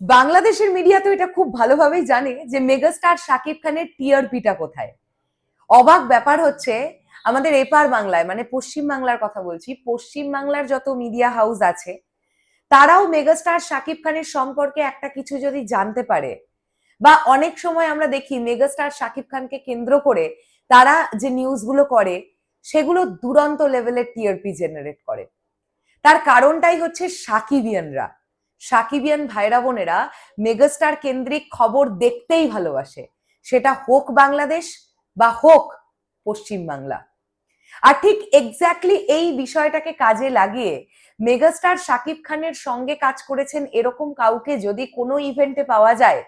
বাংলাদেশের মিডিয়া তো এটা খুব ভালোভাবেই জানে যে মেগাস্টার শাকিব খানের টিআরপিটা কোথায়। অবাক ব্যাপার হচ্ছে, আমাদের এপার বাংলায় মানে পশ্চিম বাংলার কথা বলছি, পশ্চিম বাংলার যত মিডিয়া হাউস আছে, তারাও মেগাস্টার শাকিব খানের সম্পর্কে একটা কিছু যদি জানতে পারে, বা অনেক সময় আমরা দেখি মেগাস্টার শাকিব খানকে কেন্দ্র করে তারা যে নিউজগুলো করে, সেগুলো দুরন্ত লেভেলের টিআরপি জেনারেট করে। তার কারণটাই হচ্ছে সাকিবিয়ানরা। সাকিবিয়ান ভাইরা বোনেরা মেগাস্টার কেন্দ্রিক খবর দেখতেই ভালোবাসে। সেটা হোক বাংলাদেশ বা হোক পশ্চিম বাংলা। আর ঠিক এক্স্যাক্টলি এই বিষয়টাকে কাজে লাগিয়ে মেগাস্টার শাকিব খানের সঙ্গে কাজ করেছেন এরকম কাউকে যদি কোনো ইভেন্টে পাওয়া যায়,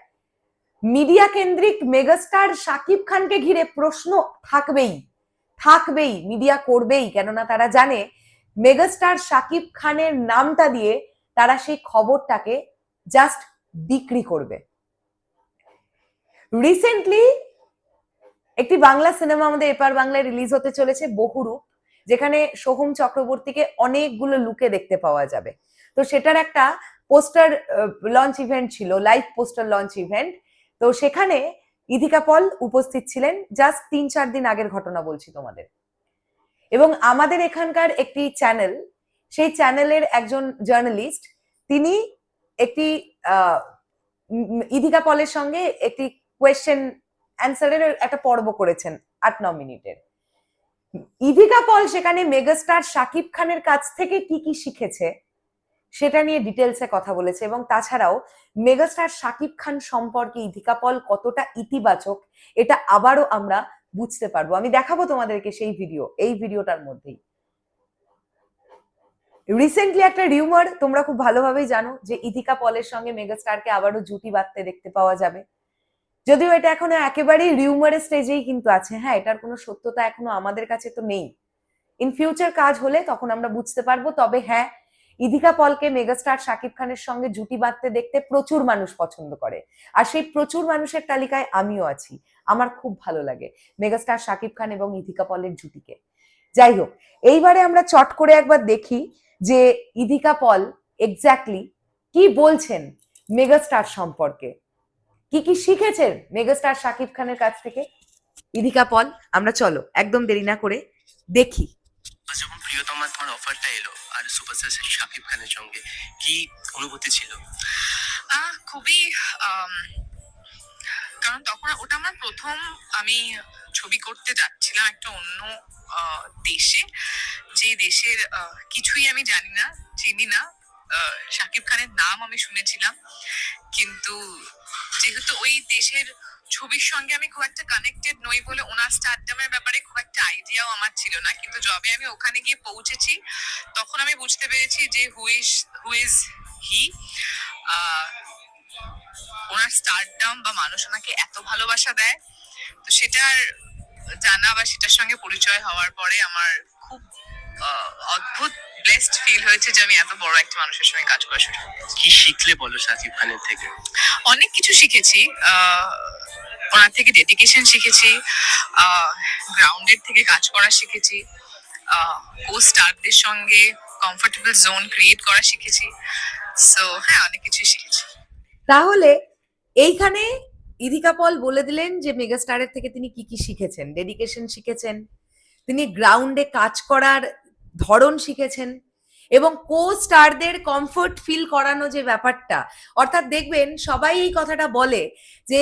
মিডিয়া কেন্দ্রিক মেগাস্টার শাকিব খানকে ঘিরে প্রশ্ন থাকবেই থাকবেই, মিডিয়া করবেই, কেননা তারা জানে মেগাস্টার শাকিব খানের নামটা দিয়ে তারা সেই খবরটাকে জাস্ট বিক্রি করবে। রিসেন্টলি একটি বাংলা সিনেমা আমাদের এপার বাংলায় রিলিজ হতে চলেছে, বহুরূপ, যেখানে সোহম চক্রবর্তীকে অনেকগুলো লুকে দেখতে পাওয়া যাবে। তো সেটার একটা পোস্টার লঞ্চ ইভেন্ট ছিল লাইভ পোস্টার লঞ্চ ইভেন্ট তো সেখানে ইধিকা পল উপস্থিত ছিলেন জাস্ট তিন চার দিন আগের ঘটনা বলছি তোমাদের। এবং আমাদের এখানকার একটি চ্যানেল সেই চ্যানেলের একজন জার্নালিস্ট, তিনি একটি ইধিকা পলের সঙ্গে একটি কোয়েশ্চেন অ্যান্সারের একটা পর্ব করেছেন আট, ন মিনিটের। ইধিকা পল সেখানে মেগাস্টার শাকিব খানের কাছ থেকে কি কি শিখেছে, সেটা নিয়ে ডিটেলসে কথা বলেছে এবং তাছাড়াও মেগাস্টার শাকিব খান সম্পর্কে ইধিকা পল কতটা ইতিবাচক, এটা আবারও আমরা বুঝতে পারব। আমি দেখাবো তোমাদেরকে সেই ভিডিও এই ভিডিওটার মধ্যেই। রিসেন্টলি একটা রিউমার তোমরা খুব ভালোভাবেই জানো যে ইথিকা পলের সঙ্গে মেগাস্টারকে আবারও জুটি বাঁধতে দেখতে পাওয়া যাবে। যদিও এটা এখনও একেবারেই রিউমারের স্টেজেই কিন্তু আছে। হ্যাঁ এটার কোনো সত্যতা এখনও আমাদের কাছে তো নেই। ইন ফিউচার কাজ হলে তখন আমরা বুঝতে পারব, তবে হ্যাঁ ইধিকা পলকে মেগাস্টার শাকিব খানের সঙ্গে জুটি বাঁধতে দেখতে প্রচুর মানুষ পছন্দ করে। আর সেই প্রচুর মানুষের তালিকায় আমিও আছি। আমার খুব ভালো লাগে মেগাস্টার শাকিব খান এবং ইধিকা পলের জুটিকে। যাই হোক, এইবারে আমরা চট করে একবার দেখি যে ইধিকা পল এক্স্যাক্টলি কি বলছেন মেগাস্টার সম্পর্কে? কি কি শিখেছেন মেগাস্টার শাকিব খানের কাছ থেকে? ইধিকা পল আমরা চলো একদম দেরি না করে দেখি। যখন প্রিয়তমা তোমার অফারটা এলো আর সুপারস্টার শাকিব খানের সঙ্গে কি অনুভূতি ছিল? আহ, খুবই কারণ তখন ওটা আমার প্রথম আমি ছবি করতে যাচ্ছিলাম একটা অন্য দেশে। যে দেশের কিছুই আমি জানি না, চিনি না। শাকিব খানের নাম আমি শুনেছিলাম। কিন্তু যেহেতু ওই দেশের ছবির সঙ্গে আমি খুব একটা কানেক্টেড নই বলে ওনার স্টারডামের ব্যাপারে খুব একটা আইডিয়াও আমার ছিল না। কিন্তু যবে আমি ওখানে গিয়ে পৌঁছেছি, তখন আমি বুঝতে পেরেছি যে who is who is he owner stardom বা মানুষ ওনাকে এত ভালোবাসা দেয় তো সেটার জানা বা সেটার সঙ্গে পরিচয় হওয়ার পরে আমার খুব অদ্ভুত ব্লেসড ফিল হয়েছে যে আমি এত বড় একটা মানুষের সঙ্গে কাজ করা শুরু কি শিখলে বলো শাকিব খানের থেকে? অনেক কিছু শিখেছি আহ, ওনার থেকে ডেডিকেশন শিখেছি গ্রাউন্ডের থেকে কাজ করা শিখেছি কো স্টারদের সঙ্গে কমফোর্টেবল জোন ক্রিয়েট করা শিখেছি। সো হ্যাঁ অনেক কিছুই শিখেছি। তাহলে এইখানে ইধিকা পল বলে দিলেন যে মেগাস্টারের থেকে তিনি কি কি শিখেছেন? ডেডিকেশন শিখেছেন, তিনি গ্রাউন্ডে কাজ করার ধরন শিখেছেন, এবং কো স্টারদের কমফোর্ট ফিল করানো যে ব্যাপারটা, অর্থাৎ দেখবেন সবাই এই কথাটা বলে যে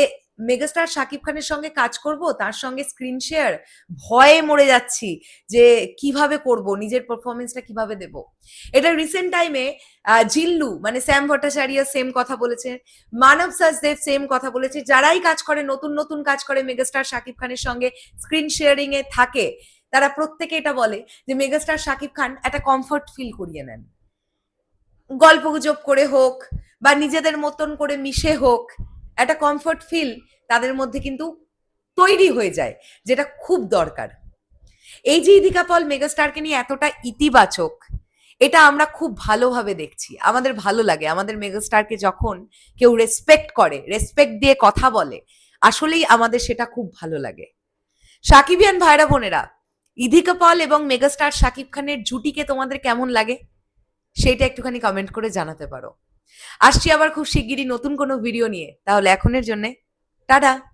মেগাস্টার শাকিব খানের সঙ্গে কাজ করব, তার সঙ্গে স্ক্রিন শেয়ার ভয়ে মরে যাচ্ছি যে কীভাবে করব, নিজের পারফরমেন্সটা কীভাবে দেব। এটা রিসেন্ট টাইমে জিল্লু মানে স্যাম ভট্টাচার্য সেম কথা বলেছে, মানব সাজদেব সেম কথা বলেছে, যারাই কাজ করে, নতুন নতুন কাজ করে মেগাস্টার শাকিব খানের সঙ্গে স্ক্রিন শেয়ারিং এ থাকে, তারা প্রত্যেকে এটা বলে যে মেগাস্টার শাকিব খান একটা কমফর্ট ফিল করিয়ে নেন। গল্প গুজব করে হোক বা নিজেদের মতন করে মিশে হোক একটা কমফর্ট ফিল তাদের মধ্যে কিন্তু তৈরি হয়ে যায়, যেটা খুব দরকার। এই যে ইদিকা পল মেগাস্টারকে নিয়ে এতটা ইতিবাচক, এটা আমরা খুব ভালোভাবে দেখছি। আমাদের ভালো লাগে, আমাদের মেগাস্টারকে যখন কেউ রেসপেক্ট করে রেসপেক্ট দিয়ে কথা বলে, আসলেই আমাদের সেটা খুব ভালো লাগে। সাকিবিয়ান ভাইরা বোনেরা ইধিকা পল এবং মেগাস্টার শাকিব খানের জুটিকে তোমাদের কেমন লাগে? সেটা একটুখানি কমেন্ট করে জানাতে পারো। আসছি আবার খুব শিগগিরই নতুন কোনো ভিডিও নিয়ে। তাহলে এখনের জন্যে টাটা!